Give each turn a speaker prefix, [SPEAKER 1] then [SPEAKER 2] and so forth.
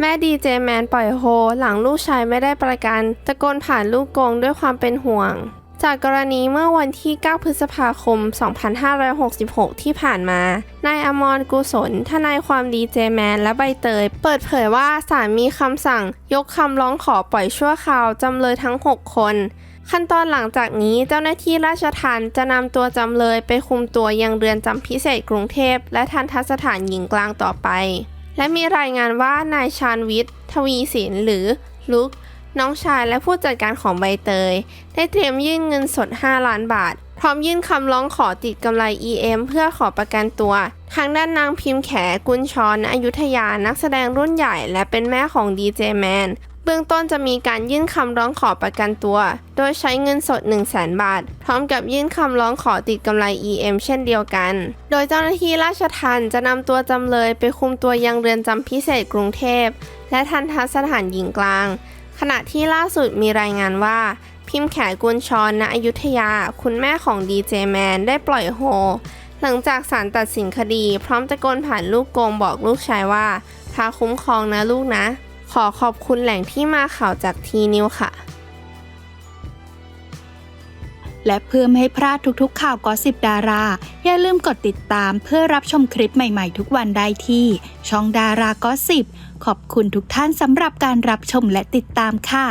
[SPEAKER 1] แม่ดีเจแมนปล่อยโฮหลังลูกชายไม่ได้ประกัน ตะโกนผ่านลูกกงด้วยความเป็นห่วง จากกรณีเมื่อวันที่ 9 พฤษภาคม 2566 ที่ผ่านมา นายอมรกุศล ทนายความดีเจแมนและใบเตย เปิดเผยว่าศาลมีคำสั่ง ยกคำร้องขอปล่อยชั่วคราวจำเลยทั้ง 6 คน ขั้นตอนหลังจากนี้เจ้าหน้าที่ราชทัณฑ์จะนำตัวจำเลยไปคุมตัวยังเรือนจำพิเศษกรุงเทพและทันทสถานหญิงกลางต่อไป และมีรายงานว่านายชาญวิทย์ ทวีสินหรือลุก น้องชายและผู้จัดการของใบเตย ได้เตรียมยื่นเงินสด 5 ล้านบาท พร้อมยื่นคำร้องขอติดกำไร EM เพื่อขอประกันตัว ทางด้านนางพิมพ์แขกุญชรออยุธยานักแสดงรุ่นใหญ่ และเป็นแม่ของดีเจแมน เบื้องต้นจะมีการยื่นคำร้องขอประกันตัว โดยใช้เงินสด 1 0 0 0 0แบาท พร้อมกับยื่นคำร้องขอติดกำไร EM เช่นเดียวกัน โดยเจ้าหน้าที่ราชทัณฑ์จะนำตัวจำเลยไปคุมตัวยังเรือนจำพิเศษกรุงเทพ และทันทสถานหญิงกลาง ขณะที่ล่าสุดมีรายงานว่า พิมพ์แขกุลชรณอยุธยา คุณแม่ของดีเจแมนได้ปล่อยโฮ หลังจากศาลตัดสินคดี พร้อมตะโกนผ่านลูกโกงบอกลูกชายว่าพาคุ้มครองนะลูกนะ ขอขอบคุณแหล่งที่มาข่าวจากทีนิวค่ะ
[SPEAKER 2] และเพื่อไม่ให้พลาดทุกๆ ข่าวกอสิบดารา อย่าลืมกดติดตามเพื่อรับชมคลิปใหม่ๆ ทุกวันได้ที่ ช่องดารากอสิบขอบคุณทุกท่านสำหรับการรับชมและติดตามค่ะ